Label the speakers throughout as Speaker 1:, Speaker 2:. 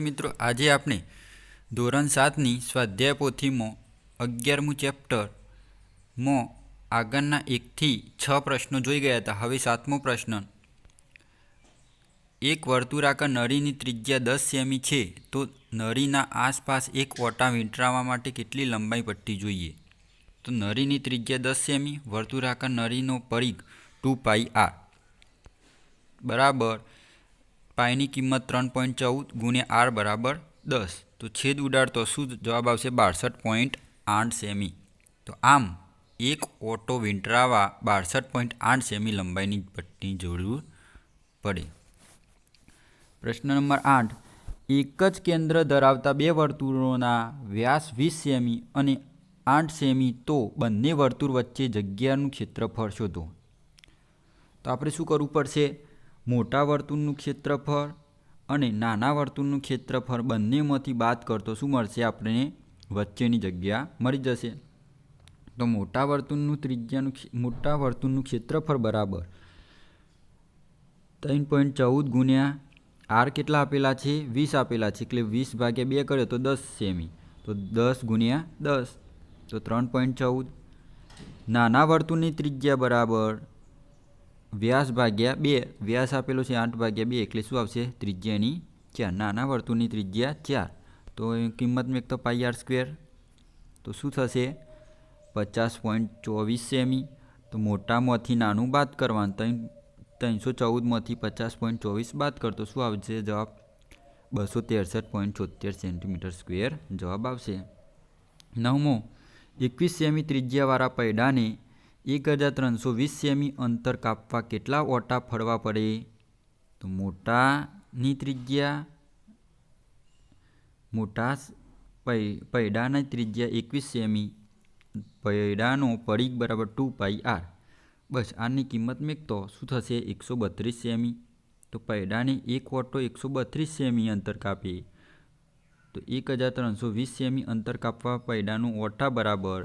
Speaker 1: મિત્રો, આજે આપણે ધોરણ સાતની સ્વાધ્યાય પોથીમાં અગિયારમું ચેપ્ટરમાં આગળના એકથી છ પ્રશ્નો જોઈ ગયા હતા. હવે સાતમો પ્રશ્ન. એક વર્તુળાકાર નળીની ત્રિજ્યા દસ સેમી છે, તો નળીના આસપાસ એક ઓટા વીંટરાવા માટે કેટલી લંબાઈ પટ્ટી જોઈએ? તો નળીની ત્રિજ્યા દસ સેમી વર્તુળાકાર નળીનો પરિઘ ટુ પાઈ આર. બરાબર. પાઈની કિંમત ત્રણ પોઈન્ટ ચૌદ ગુણ્યા આર બરાબર દસ. તો છેદ ઉડાડતો શું જવાબ આવશે? બાસઠ પોઈન્ટ આઠ સેમી. તો આમ એક ઓટો વિંટરાવા બાસઠ પોઈન્ટ આઠ સેમી લંબાઈની પટ્ટીની જરૂર પડે. પ્રશ્ન નંબર આઠ. એક જ કેન્દ્ર ધરાવતા બે વર્તુળોના વ્યાસ વીસ સેમી અને આઠ સેમી તો બંને વર્તુળ વચ્ચે જગ્યાનું ક્ષેત્રફળ શોધો. તો આપણે શું કરવું પડશે? મોટા વર્તુળનું ક્ષેત્રફળ અને નાના વર્તુળનું ક્ષેત્રફળ બંનેમાંથી બાદ કરતો શું મળશે? આપણને વચ્ચેની જગ્યા મળી જશે. તો મોટા વર્તુળનું ત્રિજ્યાનું મોટા વર્તુળનું ક્ષેત્રફળ બરાબર ત્રણ પોઈન્ટ ચૌદ ગુણ્યા આર કેટલા આપેલા છે? વીસ આપેલા છે. એટલે વીસ ભાગ્યા બે કર્યો તો દસ સેમી. તો દસ ગુણ્યા દસ. તો ત્રણ પોઈન્ટ ચૌદ. નાના વર્તુળની ત્રિજ્યા બરાબર વ્યાસ ભાગ્યા બે. વ્યાસ આપેલો છે આઠ ભાગ્યા બે એટલે શું આવશે? ત્રિજ્યાની ચાર. નાના વર્તુળની ત્રિજ્યા ચાર. તો કિંમત મેં તો પાઈ આર સ્ક્વેર. તો શું થશે? પચાસ પોઈન્ટ ચોવીસ સેમી. તો મોટામાંથી નાનું બાદ કરવાનું. ત્રણ, ત્રણસો ચૌદમાંથી પચાસ પોઈન્ટ ચોવીસ બાદ કરતો શું આવશે? જવાબ બસો તેરસઠ પોઈન્ટ છોતેર સેન્ટીમીટર સ્ક્વેર જવાબ આવશે. નવમો, એકવીસ સેમી ત્રિજ્યાવાળા પૈડાને એક હજાર ત્રણસો વીસ સેમી અંતર કાપવા કેટલા ઓટા ફરવા પડે? તો મોટાની ત્રિજ્યા, મોટા પૈડાની ત્રિજ્યા એકવીસ સેમી, પૈડાનો પરિઘ બરાબર ટુ પાઈ આર. બસ આરની કિંમત મેકતો શું થશે? એકસો બત્રીસ સેમી. તો પૈડાને એક ઓટો એકસો બત્રીસ સેમી અંતર કાપે. તો એક હજાર ત્રણસો વીસ સેમી અંતર કાપવા પૈડાનું ઓટા બરાબર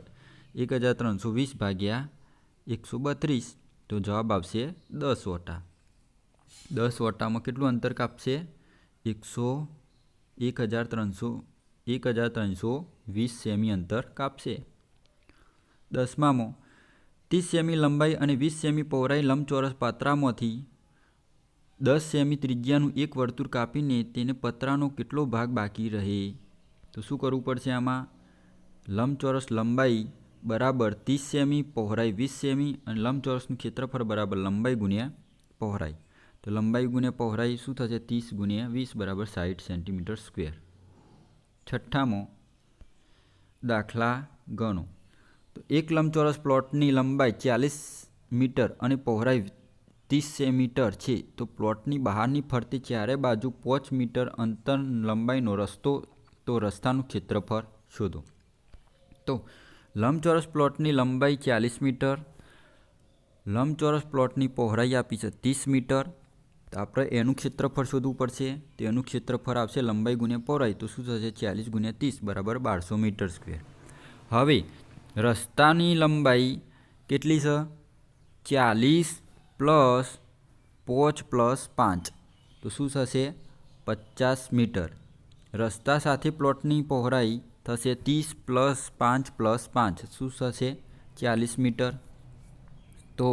Speaker 1: એક હજાર ત્રણસો વીસ ભાગ્યા એકસો બત્રીસ. તો જવાબ આવશે દસ વટા. દસ વટામાં કેટલું અંતર કાપશે? એકસો એક હજાર ત્રણસો એક હજાર ત્રણસો વીસ સેમી અંતર કાપશે. દસમામાં, ત્રીસ સેમી લંબાઈ અને વીસ સેમી પહોળાઈ લંબચોરસ પાત્રામાંથી દસ સેમી ત્રિજ્યાનું એક વર્તુળ કાપીને તેને પતરાનો કેટલો ભાગ બાકી રહે? તો શું કરવું પડશે આમાં? લંબચોરસ લંબાઈ બરાબર ત્રીસ સેમી, પહોળાઈ વીસ સેમી અને લંબચોરસનું ક્ષેત્રફળ બરાબર લંબાઈ ગુણ્યા પહોળાઈ. તો લંબાઈ ગુણ્યા પહોળાઈ શું થશે? ત્રીસ ગુણ્યા વીસ બરાબર સાઠ સેન્ટીમીટર સ્ક્વેર. છઠ્ઠામાં, દાખલા ગણો. તો એક લંબચોરસ પ્લોટની લંબાઈ ચાલીસ મીટર અને પહોળાઈ ત્રીસ મીટર છે, તો પ્લોટની બહારની ફરતી ચારે બાજુ પાંચ મીટર અંતર લંબાઈનો રસ્તો, તો રસ્તાનું ક્ષેત્રફળ શોધો. તો લંબચોરસ પ્લોટની લંબાઈ ચાલીસ મીટર, લંબચોરસ પ્લોટની પહોળાઈ આપી છે ત્રીસ મીટર. તો આપણે એનું ક્ષેત્રફળ શોધવું પડશે. તો એનું ક્ષેત્રફળ આવશે લંબાઈ ગુણ્યા પહોળાઈ. તો શું થશે? ચાલીસ ગુણ્યા ત્રીસ બરાબર બારસો મીટર સ્ક્વેર. હવે, રસ્તાની લંબાઈ કેટલી છે? ચાલીસ પ્લસ પોચ પ્લસ પાંચ. તો શું થશે? પચાસ મીટર. રસ્તા સાથે પ્લોટની પહોળાઈ થશે ત્રીસ પ્લસ પાંચ પ્લસ પાંચ. શું થશે? ચાલીસ મીટર. તો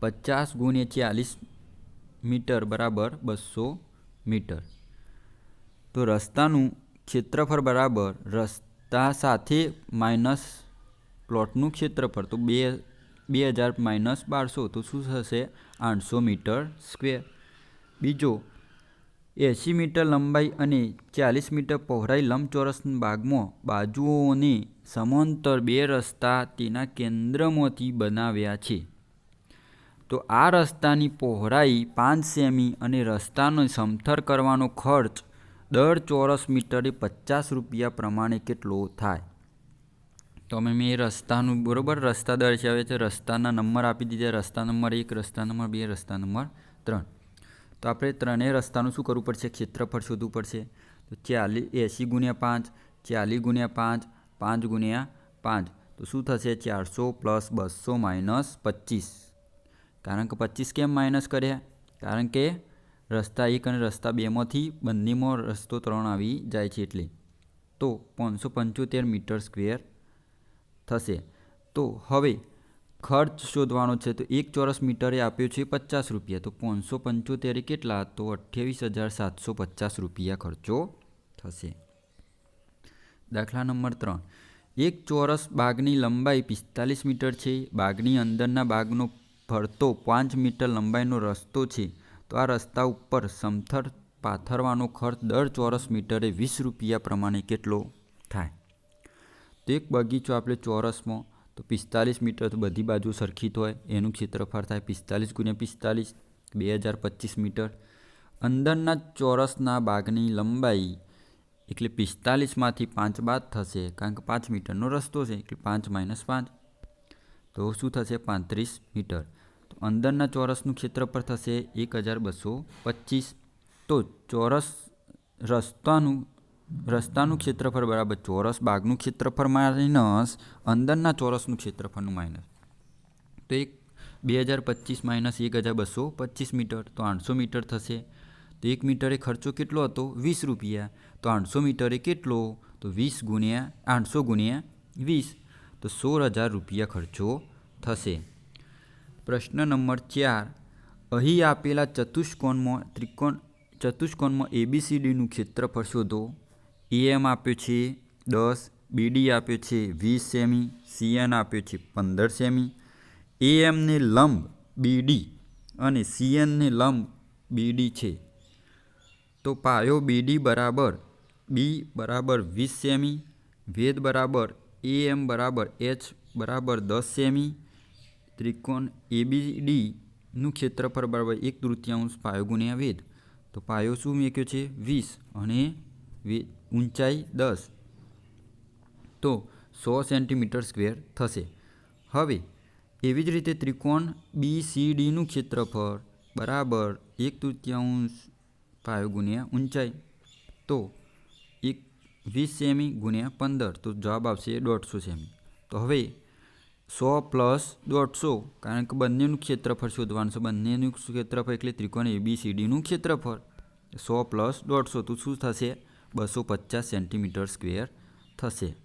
Speaker 1: પચાસ ગુણ્યા ચાલીસ મીટર બરાબર બસો મીટર. તો રસ્તાનું ક્ષેત્રફળ બરાબર રસ્તા સાથે માઇનસ પ્લોટનું ક્ષેત્રફળ. તો બે બે હજાર માઇનસ બારસો. તો શું થશે? આઠસો મીટર સ્ક્વેર. બીજો એંસી મીટર લંબાઈ અને ચાલીસ મીટર પહોળાઈ લંબચોરસ ભાગમાં બાજુઓને સમાંતર બે રસ્તા તેના કેન્દ્રમાંથી બનાવ્યા છે. તો આ રસ્તાની પહોળાઈ પાંચ સેમી અને રસ્તાનો સમથર કરવાનો ખર્ચ દર ચોરસ મીટરે પચાસ રૂપિયા પ્રમાણે કેટલો થાય. તો અમે મેં રસ્તાનું, બરાબર, રસ્તા દર્શાવે છે. રસ્તાના નંબર આપી દીધા. રસ્તા નંબર એક, રસ્તા નંબર બે, રસ્તા નંબર ત્રણ. તો આપણે ત્રણેય રસ્તાનું શું કરવું પડશે? ક્ષેત્રફળ શોધવું પડશે. તો ચાલીસ એંસી ગુણ્યા પાંચ, ચાલીસ ગુણ્યા પાંચ પાંચ ગુણ્યા પાંચ. તો શું થશે? ચારસો પ્લસ બસો માઇનસ પચીસ. કારણ કે પચીસ કેમ માઇનસ કર્યા? કારણ કે રસ્તા એક અને રસ્તા બેમાંથી બંનેમાં રસ્તો ત્રણ આવી જાય છે એટલે. તો પાંચસો પંચોતેર મીટર સ્ક્વેર થશે. તો હવે ખર્ચ શોધવાનો છે, તો એક ચોરસ મીટરે આપ્યો છે પચાસ રૂપિયા. તો પાંચસો પંચોતેરે કેટલા? તો અઠ્યાવીસ હજાર સાતસો પચાસ રૂપિયા ખર્ચો થશે. દાખલા નંબર ત્રણ. એક ચોરસ બાગની લંબાઈ પિસ્તાલીસ મીટર છે. બાગની અંદરના બાગનો ફરતો પાંચ મીટર લંબાઈનો રસ્તો છે. તો આ રસ્તા ઉપર સમથર પાથરવાનો ખર્ચ દર ચોરસ મીટરે વીસ રૂપિયા પ્રમાણે કેટલો થાય? તો એક બગીચો આપણે ચોરસમાં તો પિસ્તાલીસ મીટર તો બધી બાજુ સરખી હોય. એનું ક્ષેત્રફળ થાય પિસ્તાલીસ ગુણ્યા પિસ્તાલીસ, બે હજાર પચીસ મીટર. અંદરના ચોરસના બાગની લંબાઈ એટલે પિસ્તાલીસમાંથી પાંચ બાદ થશે કારણ કે પાંચ મીટરનો રસ્તો છે એટલે પાંચ માઇનસ પાંચ. તો શું થશે? પાંત્રીસ મીટર. તો અંદરના ચોરસનું ક્ષેત્રફળ થશે એક હજાર બસો પચીસ. તો ચોરસ રસ્તાનું રસ્તાનું ક્ષેત્રફળ બરાબર ચોરસ, બાગનું ક્ષેત્રફળ માઇનસ, અંદરના ચોરસનું ક્ષેત્રફળનું માઇનસ. તો એક બે હજાર પચીસ માઇનસ એક હજાર બસો પચીસ મીટર, તો આઠસો મીટર થશે. તો એક મીટરે ખર્ચો કેટલો હતો? વીસ રૂપિયા. તો આઠસો મીટરે કેટલો? તો વીસ ગુણ્યા આઠસો ગુણ્યા વીસ. તો સોળ હજાર રૂપિયા ખર્ચો થશે. પ્રશ્ન નંબર ચાર. અહીં આપેલા ચતુષ્કોણમાં ત્રિકોણ, ચતુષ્કોણમાં એબીસીડીનું ક્ષેત્રફળ શોધો. એએમ આપ્યો છે, દસ. બીડી આપ્યો છે, વીસ સેમી. સીએન આપ્યો છે, પંદર સેમી. એએમને લંબ બીડી અને સીએનને લંબ બીડી છે. તો પાયો બીડી બરાબર બી બરાબર વીસ સેમી, વેદ બરાબર એ એમ બરાબર એચ બરાબર દસ સેમી. ત્રિકોણ એબીડીનું ક્ષેત્રફળ બરાબર એક તૃતીયાંશ પાયો ગુણ્યા વેદ. તો પાયો શું મેક્યો છે? વીસ. અને વે ઊંચાઈ દસ. તો સો સેન્ટીમીટર સ્ક્વેર થશે. હવે, એવી જ રીતે ત્રિકોણ બી સી ડીનું ક્ષેત્રફળ બરાબર એક તૃતીયાંશ પાયો ગુણ્યા ઊંચાઈ. તો એક વીસ સેમી ગુણ્યા પંદર. તો જવાબ આવશે દોઢસો સેમી. તો હવે સો પ્લસ દોઢસો, કારણ કે બંનેનું ક્ષેત્રફળ શોધવાનું છે. બંનેનું ક્ષેત્રફળ એટલે ત્રિકોણ એબીસીડીનું ક્ષેત્રફળ. સો પ્લસ દોઢસો, તો શું થશે? બસો પચાસ સેન્ટીમીટર સ્ક્વેર થશે.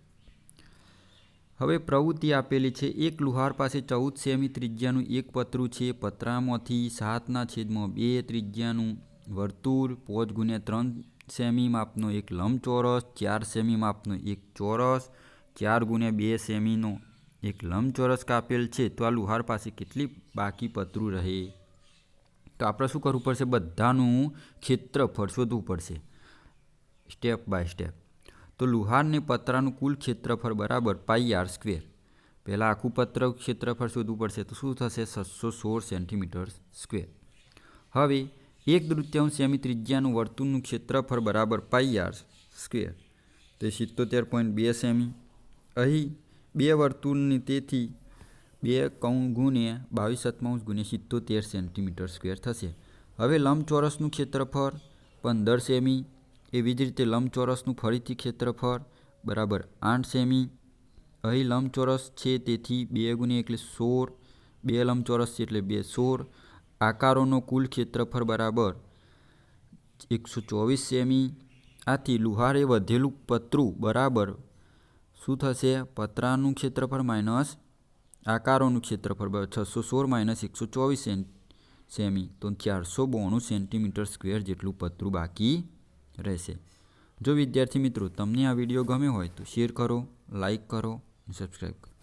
Speaker 1: હવે પ્રવૃત્તિ આપેલી છે, એક લુહાર પાસે ચૌદ સેમી ત્રિજ્યાનું એક પતરું છે, પતરામાંથી સાતના છેદમાં બે ત્રિજ્યાનું વર્તુળ, પોચ ગુણ્યા ત્રણ સેમી માપનો એક લંબચોરસ, ચાર સેમી માપનો એક ચોરસ, ચાર ગુણ્યા બે સેમીનો એક લંબચોરસ કાપેલ છે. તો આ લુહાર પાસે કેટલી બાકી પતરું રહે? તો આપણે શું કરવું પડશે? બધાનું ક્ષેત્રફળ શોધવું પડશે. Step by step. તો લુહારને પતરાનું કુલ ક્ષેત્રફળ બરાબર પાઈ આર સ્ક્વેર. પહેલાં આખું પત્ર ક્ષેત્રફળ શોધવું પડશે તો શું થશે? છસો સોળ સેન્ટીમીટર સ્ક્વેર. હવે એક દૃત્યાંશ સેમી ત્રિજ્યાનું વર્તુળનું ક્ષેત્રફળ બરાબર પાઈ આર સ્ક્વેર. તે સિત્તોતેર પોઈન્ટ બે સેમી. અહીં બે વર્તુળની તેથી બે કૌ ગુણ્યા બાવીસ સત્તાવન ગુણ્યા સિત્તોતેર સેન્ટીમીટર સ્ક્વેર થશે. હવે લંબચોરસનું ક્ષેત્રફળ પંદર સેમી એવી જ રીતે લંબચોરસનું ફરીથી ક્ષેત્રફળ બરાબર આઠ સેમી. અહીં લંબચોરસ છે તેથી બે ગુણ્યા એટલે સોળ. બે લંબચોરસ છે એટલે બે સોળ. આકારોનો કુલ ક્ષેત્રફળ બરાબર એકસો ચોવીસ સેમી. આથી લુહારે વધેલું પતરું બરાબર શું થશે? પતરાનું ક્ષેત્રફળ માઇનસ આકારોનું ક્ષેત્રફળ છસો સોળ માઇનસ એકસો ચોવીસ સેમી. તો ચારસો બોણું સેન્ટીમીટર સ્ક્વેર જેટલું પતરું બાકી રહેશે. જો વિદ્યાર્થી મિત્રો તમને આ વીડિયો ગમ્યો હોય તો શેર કરો લાઇક કરો સબસ્ક્રાઈબ કરો.